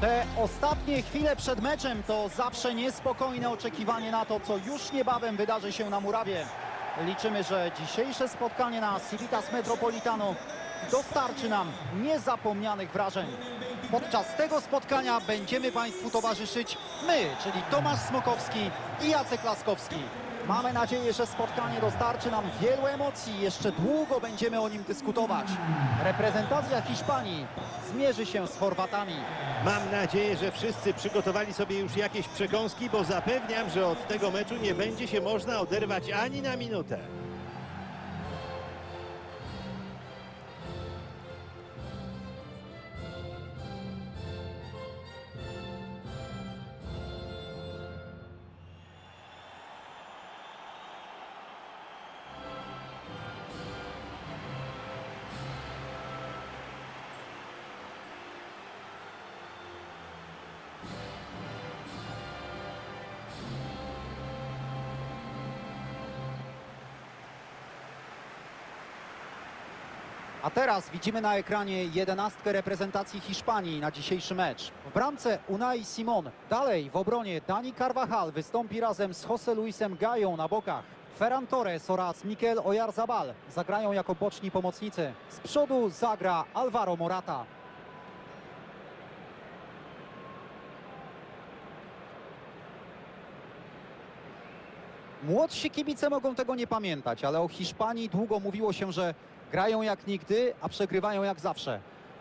Te ostatnie chwile przed meczem to zawsze niespokojne oczekiwanie na to, co już niebawem wydarzy się na murawie. Liczymy, że dzisiejsze spotkanie na Civitas Metropolitano dostarczy nam niezapomnianych wrażeń. Podczas tego spotkania będziemy Państwu towarzyszyć my, czyli Tomasz Smokowski i Jacek Laskowski. Mamy nadzieję, że spotkanie dostarczy nam wielu emocji. Jeszcze długo będziemy o nim dyskutować. Reprezentacja Hiszpanii zmierzy się z Chorwatami. Mam nadzieję, że wszyscy przygotowali sobie już jakieś przekąski, bo zapewniam, że od tego meczu nie będzie się można oderwać ani na minutę. A teraz widzimy na ekranie jedenastkę reprezentacji Hiszpanii na dzisiejszy mecz. W bramce Unai Simon. Dalej w obronie Dani Carvajal wystąpi razem z Jose Luisem Gają na bokach. Ferran Torres oraz Mikel Oyarzabal zagrają jako boczni pomocnicy. Z przodu zagra Alvaro Morata. Młodsi kibice mogą tego nie pamiętać, ale o Hiszpanii długo mówiło się, że grają jak nigdy, a przegrywają jak zawsze.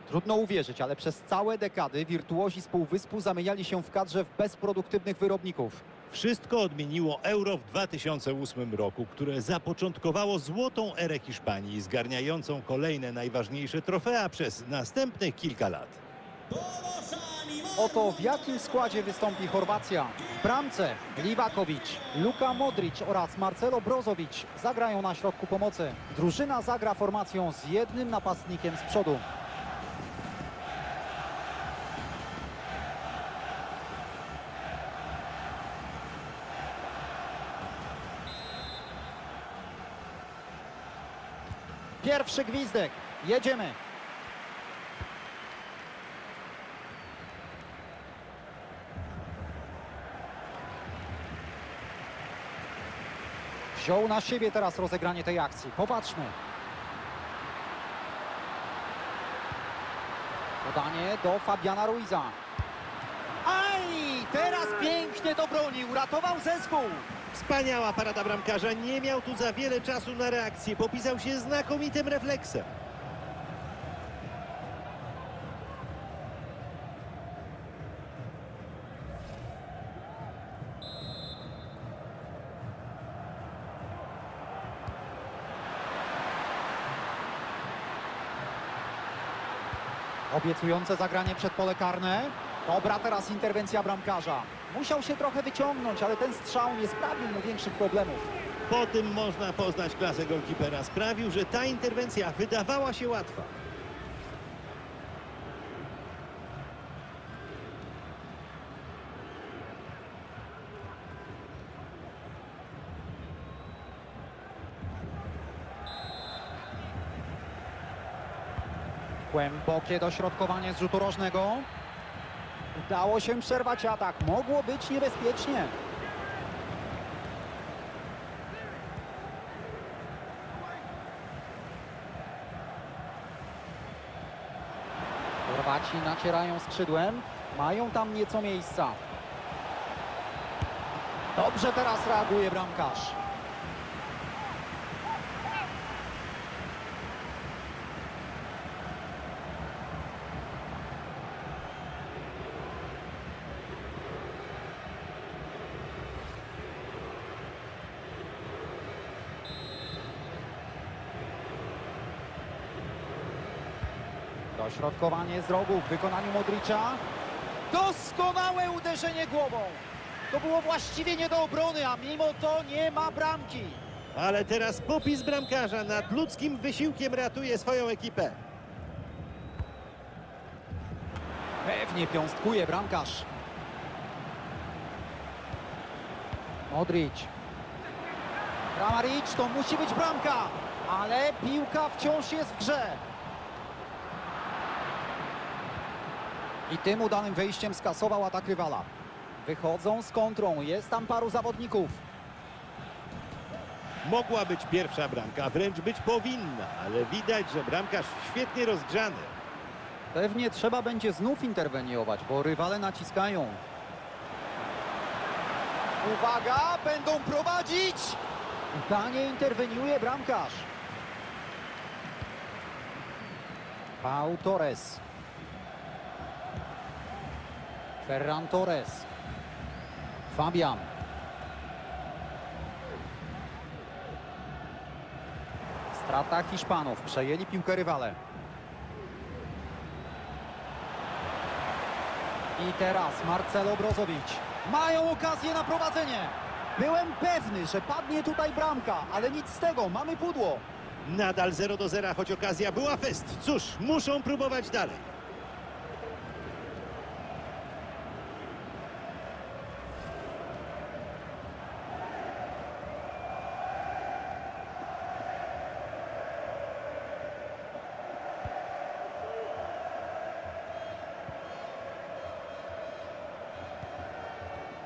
Trudno uwierzyć, ale przez całe dekady wirtuozi z Półwyspu zamieniali się w kadrze w bezproduktywnych wyrobników. Wszystko odmieniło Euro w 2008 roku, które zapoczątkowało złotą erę Hiszpanii, zgarniającą kolejne najważniejsze trofea przez następnych kilka lat. Oto w jakim składzie wystąpi Chorwacja. W bramce Livakovic, Luka Modric oraz Marcelo Brozovic zagrają na środku pomocy. Drużyna zagra formacją z jednym napastnikiem z przodu. Pierwszy gwizdek. Jedziemy. Wziął na siebie teraz rozegranie tej akcji. Popatrzmy. Podanie do Fabiana Ruiza. Aj! Teraz pięknie to bronił. Ratował zespół. Wspaniała parada bramkarza, nie miał tu za wiele czasu na reakcję, popisał się znakomitym refleksem. Obiecujące zagranie przed pole karne. Dobra teraz interwencja bramkarza. Musiał się trochę wyciągnąć, ale ten strzał nie sprawił mu większych problemów. Po tym można poznać klasę golkipera. Sprawił, że ta interwencja wydawała się łatwa. Głębokie dośrodkowanie z rzutu rożnego. Udało się przerwać atak. Mogło być niebezpiecznie. Chorwaci nacierają skrzydłem. Mają tam nieco miejsca. Dobrze teraz reaguje bramkarz. Dośrodkowanie z rogu w wykonaniu Modricza. Doskonałe uderzenie głową. To było właściwie nie do obrony, a mimo to nie ma bramki. Ale teraz popis bramkarza nad ludzkim wysiłkiem ratuje swoją ekipę. Pewnie piąstkuje bramkarz. Modric. Kramaric, to musi być bramka, ale piłka wciąż jest w grze. I tym udanym wejściem skasował atak rywala. Wychodzą z kontrą, jest tam paru zawodników. Mogła być pierwsza bramka, wręcz być powinna, ale widać, że bramkarz świetnie rozgrzany. Pewnie trzeba będzie znów interweniować, bo rywale naciskają. Uwaga, będą prowadzić! Udanie interweniuje bramkarz. Pau Torres. Ferran Torres. Fabian. Strata Hiszpanów. Przejęli piłkę rywale. I teraz Marcelo Brozowicz. Mają okazję na prowadzenie. Byłem pewny, że padnie tutaj bramka, ale nic z tego, mamy pudło. Nadal 0 do 0, choć okazja była fest. Cóż, muszą próbować dalej.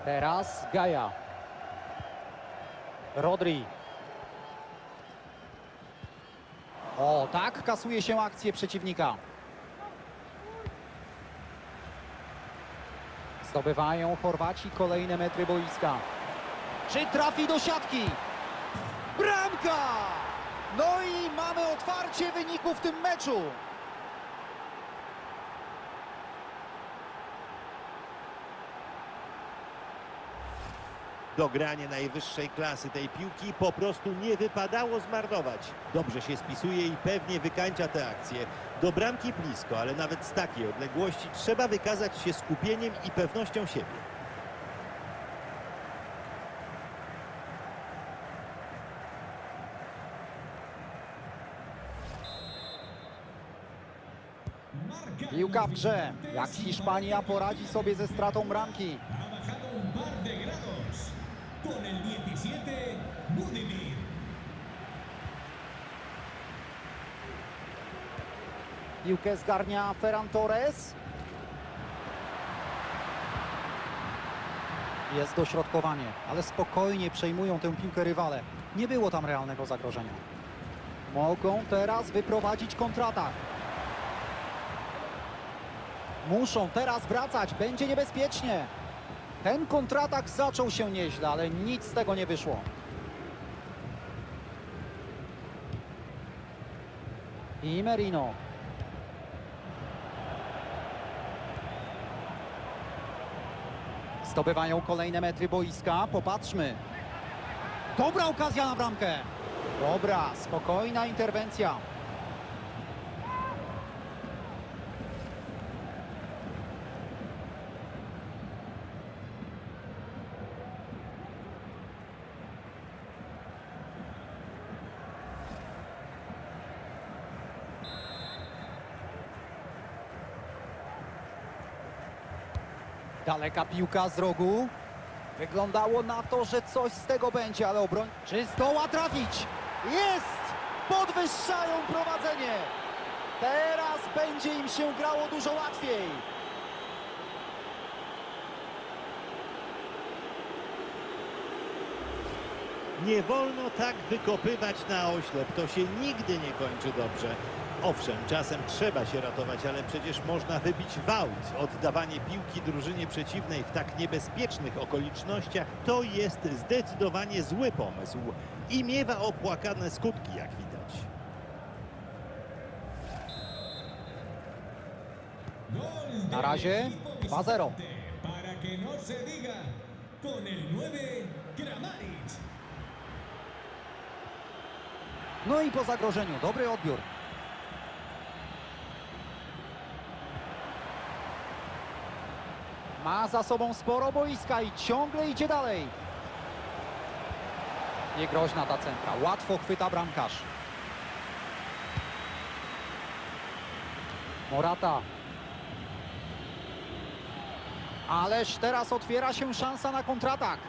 Teraz Gaja. Rodri. O, tak kasuje się akcję przeciwnika. Zdobywają Chorwaci kolejne metry boiska. Czy trafi do siatki? Bramka! No i mamy otwarcie wyniku w tym meczu. Dogranie najwyższej klasy tej piłki po prostu nie wypadało zmarnować. Dobrze się spisuje i pewnie wykańcza tę akcję. Do bramki blisko, ale nawet z takiej odległości trzeba wykazać się skupieniem i pewnością siebie. Piłka w grze. Jak Hiszpania poradzi sobie ze stratą bramki. Con el 17, Budimir. Piłkę zgarnia Ferran Torres. Jest dośrodkowanie, ale spokojnie przejmują tę piłkę rywale. Nie było tam realnego zagrożenia. Mogą teraz wyprowadzić kontratak. Muszą teraz wracać, będzie niebezpiecznie. Ten kontratak zaczął się nieźle, ale nic z tego nie wyszło. I Merino. Zdobywają kolejne metry boiska. Popatrzmy. Dobra okazja na bramkę. Dobra, spokojna interwencja. Daleka piłka z rogu. Wyglądało na to, że coś z tego będzie, ale obroń... Czy zdoła trafić? Jest! Podwyższają prowadzenie. Teraz będzie im się grało dużo łatwiej. Nie wolno tak wykopywać na oślep, to się nigdy nie kończy dobrze. Owszem, czasem trzeba się ratować, ale przecież można wybić wałt. Oddawanie piłki drużynie przeciwnej w tak niebezpiecznych okolicznościach to jest zdecydowanie zły pomysł i miewa opłakane skutki, jak widać. Na razie equipo 2-0. visitante. Para que no se diga. Con el 9, Kramaric. No i po zagrożeniu, dobry odbiór. Ma za sobą sporo boiska i ciągle idzie dalej. Niegroźna ta centra, łatwo chwyta bramkarz. Morata. Ależ teraz otwiera się szansa na kontratak.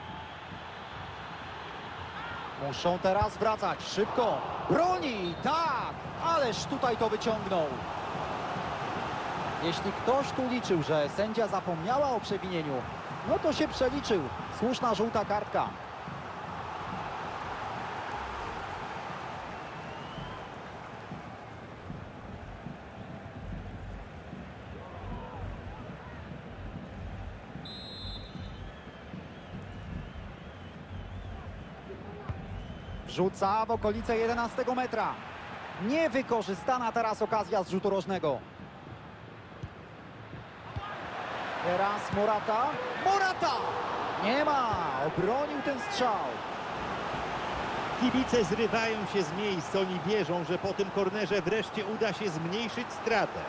Muszą teraz wracać szybko. Broni, tak, ależ tutaj to wyciągnął. Jeśli ktoś tu liczył, że sędzia zapomniała o przewinieniu, no to się przeliczył. Słuszna żółta kartka. Wrzuca w okolice 11 metra. Niewykorzystana teraz okazja z rzutu rożnego. Teraz Morata. Morata! Nie ma! Obronił ten strzał. Kibice zrywają się z miejsc, oni wierzą, że po tym kornerze wreszcie uda się zmniejszyć stratę.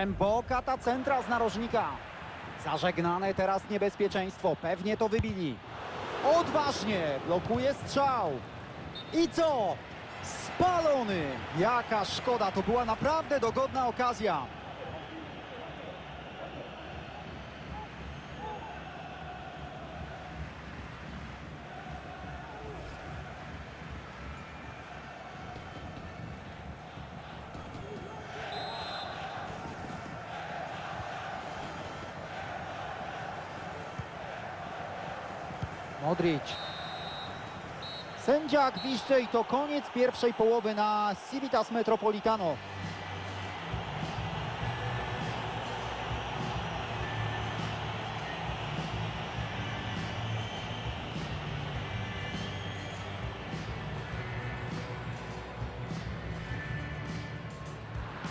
Głęboka ta centra z narożnika. Zażegnane teraz niebezpieczeństwo. Pewnie to wybili. Odważnie blokuje strzał. I co? Spalony! Jaka szkoda, to była naprawdę dogodna okazja. Modric. Sędzia gwizdże i to koniec pierwszej połowy na Civitas Metropolitano.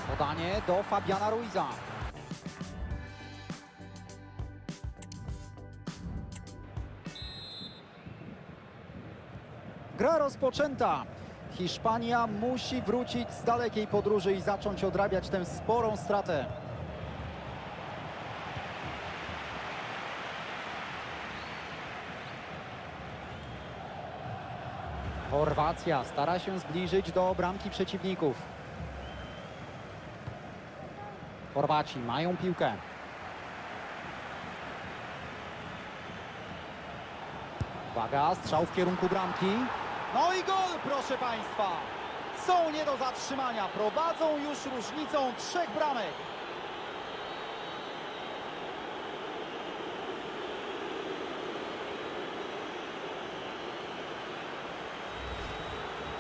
Podanie do Fabiana Ruiza. Gra rozpoczęta. Hiszpania musi wrócić z dalekiej podróży i zacząć odrabiać tę sporą stratę. Chorwacja stara się zbliżyć do bramki przeciwników. Chorwaci mają piłkę. Uwaga, strzał w kierunku bramki. No i gol, proszę Państwa. Są nie do zatrzymania. Prowadzą już różnicą trzech bramek.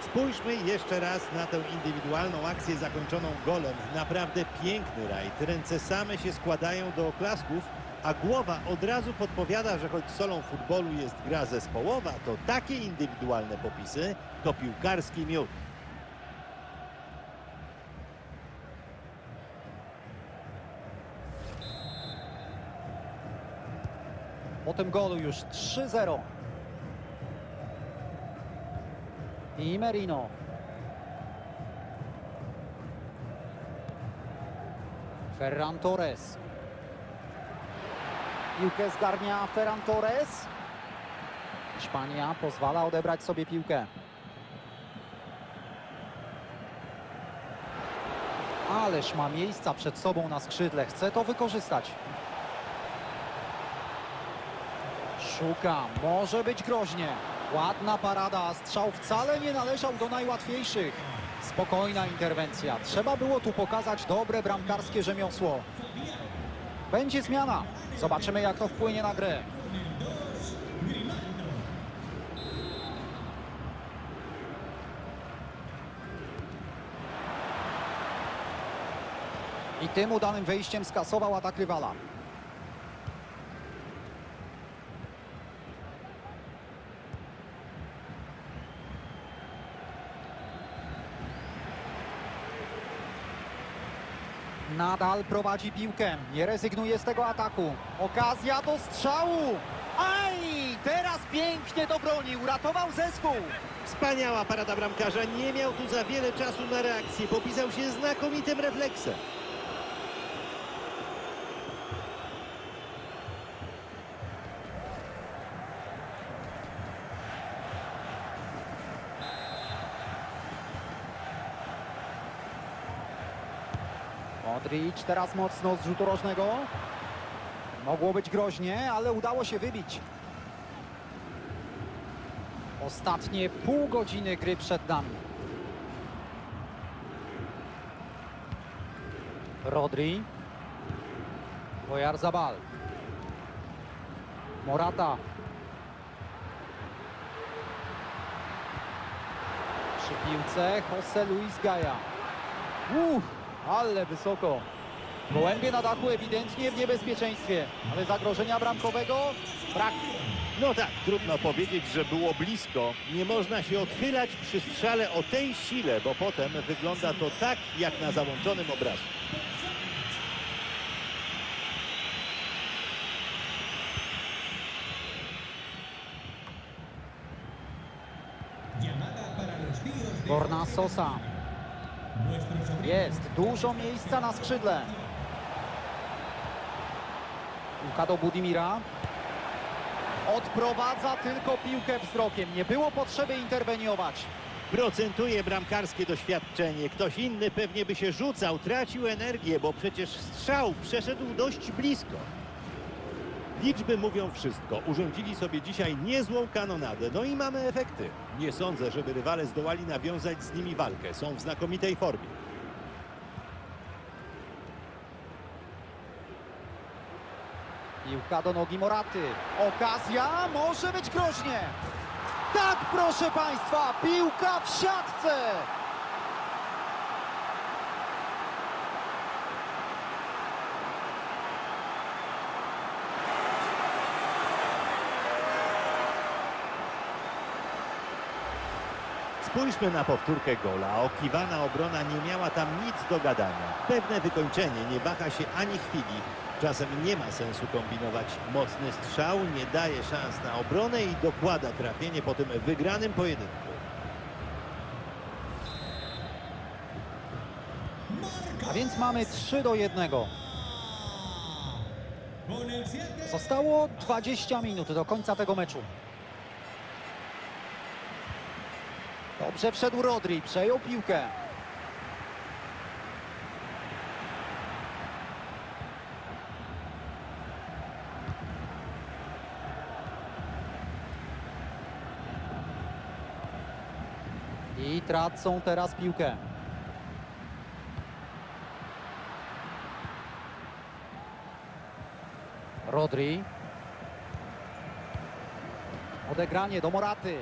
Spójrzmy jeszcze raz na tę indywidualną akcję zakończoną golem. Naprawdę piękny rajd. Ręce same się składają do oklasków, a głowa od razu podpowiada, że choć solą futbolu jest gra zespołowa, to takie indywidualne popisy to piłkarski miód. Po tym golu już 3-0. I Merino. Ferran Torres. Piłkę zgarnia Ferran Torres. Hiszpania pozwala odebrać sobie piłkę. Ależ ma miejsca przed sobą na skrzydle. Chce to wykorzystać. Szuka, może być groźnie. Ładna parada, strzał wcale nie należał do najłatwiejszych. Spokojna interwencja. Trzeba było tu pokazać dobre bramkarskie rzemiosło. Będzie zmiana. Zobaczymy, jak to wpłynie na grę. I tym udanym wejściem skasował atak rywala. Nadal prowadzi piłkę. Nie rezygnuje z tego ataku. Okazja do strzału. Aj! Teraz pięknie to bronił. Ratował zespół. Wspaniała parada bramkarza. Nie miał tu za wiele czasu na reakcję. Popisał się znakomitym refleksem. Modric teraz mocno z rzutu rożnego. Mogło być groźnie, ale udało się wybić. Ostatnie pół godziny gry przed nami. Rodri. Oyarzabal. Morata. Przy piłce Jose Luis Gaja. Uff, ale wysoko. Gołębie na dachu ewidentnie w niebezpieczeństwie, ale zagrożenia bramkowego brak. No tak, trudno powiedzieć, że było blisko. Nie można się odchylać przy strzale o tej sile, bo potem wygląda to tak, jak na załączonym de Borna Sosa. Jest dużo miejsca na skrzydle. Piłka do Budimira. Odprowadza tylko piłkę wzrokiem. Nie było potrzeby interweniować. Procentuje bramkarskie doświadczenie. Ktoś inny pewnie by się rzucał, tracił energię, bo przecież strzał przeszedł dość blisko. Liczby mówią wszystko. Urządzili sobie dzisiaj niezłą kanonadę. No i mamy efekty. Nie sądzę, żeby rywale zdołali nawiązać z nimi walkę. Są w znakomitej formie. Piłka do nogi Moraty. Okazja może być groźnie. Tak, proszę Państwa, piłka w siatce. Spójrzmy na powtórkę gola. Okiwana obrona nie miała tam nic do gadania. Pewne wykończenie nie waha się ani chwili. Czasem nie ma sensu kombinować. Mocny strzał nie daje szans na obronę i dokłada trafienie po tym wygranym pojedynku. A więc mamy 3 do 1. Con el 7. Zostało 20 minut do końca tego meczu. Dobrze wszedł Rodri, przejął piłkę. Tracą teraz piłkę. Rodri. Odegranie do Moraty.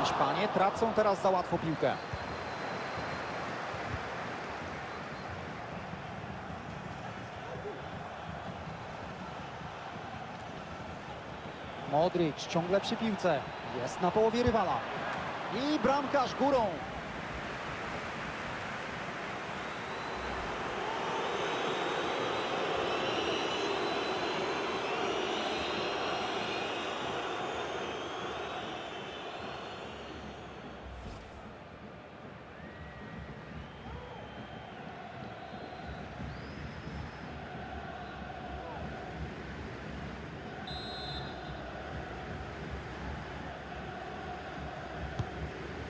Hiszpanie tracą teraz za łatwo piłkę. Modric ciągle przy piłce. Jest na połowie rywala. I bramkarz górą.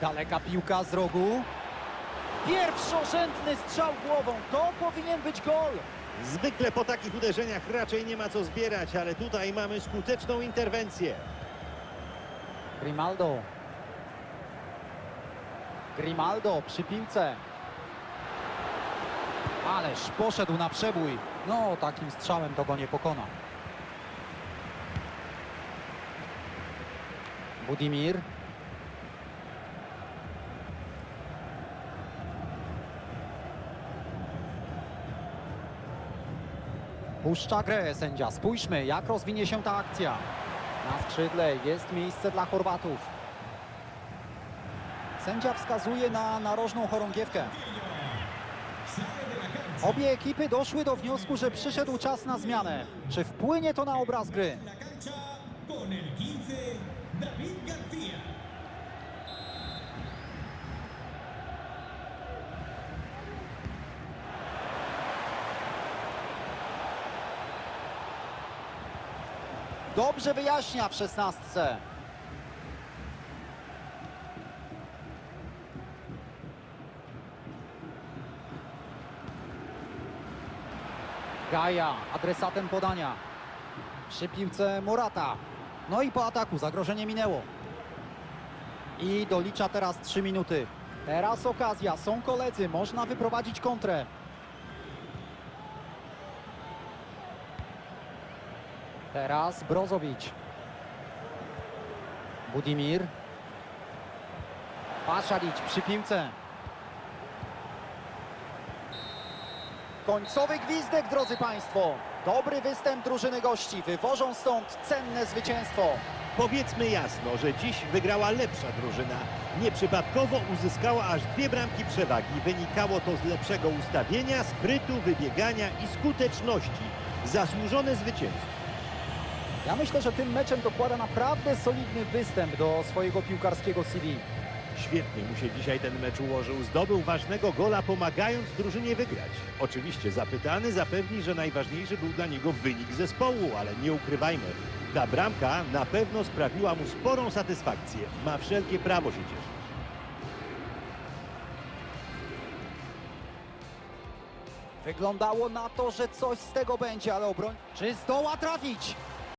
Daleka piłka z rogu. Pierwszorzędny strzał głową. To powinien być gol. Zwykle po takich uderzeniach raczej nie ma co zbierać, ale tutaj mamy skuteczną interwencję. Grimaldo. Grimaldo przy piłce. Ależ poszedł na przebój. No, takim strzałem to go nie pokona. Budimir. Puszcza grę sędzia. Spójrzmy, jak rozwinie się ta akcja. Na skrzydle jest miejsce dla Chorwatów. Sędzia wskazuje na narożną chorągiewkę. Obie ekipy doszły do wniosku, że przyszedł czas na zmianę. Czy wpłynie to na obraz gry? Dobrze wyjaśnia w szesnastce. Gaja adresatem podania. Przy piłce Morata. No i po ataku zagrożenie minęło. I dolicza teraz 3 minuty. Teraz okazja, są koledzy, można wyprowadzić kontrę. Teraz Brozowicz. Budimir. Paszalić przy piłce. Końcowy gwizdek, drodzy Państwo. Dobry występ drużyny gości. Wywożą stąd cenne zwycięstwo. Powiedzmy jasno, że dziś wygrała lepsza drużyna. Nieprzypadkowo uzyskała aż dwie bramki przewagi. Wynikało to z lepszego ustawienia, sprytu, wybiegania i skuteczności. Zasłużone zwycięstwo. Ja myślę, że tym meczem dokłada naprawdę solidny występ do swojego piłkarskiego CV. Świetnie mu się dzisiaj ten mecz ułożył. Zdobył ważnego gola, pomagając drużynie wygrać. Oczywiście zapytany zapewni, że najważniejszy był dla niego wynik zespołu, ale nie ukrywajmy. Ta bramka na pewno sprawiła mu sporą satysfakcję. Ma wszelkie prawo się cieszyć. Wyglądało na to, że coś z tego będzie, ale obroń... Czy zdoła trafić?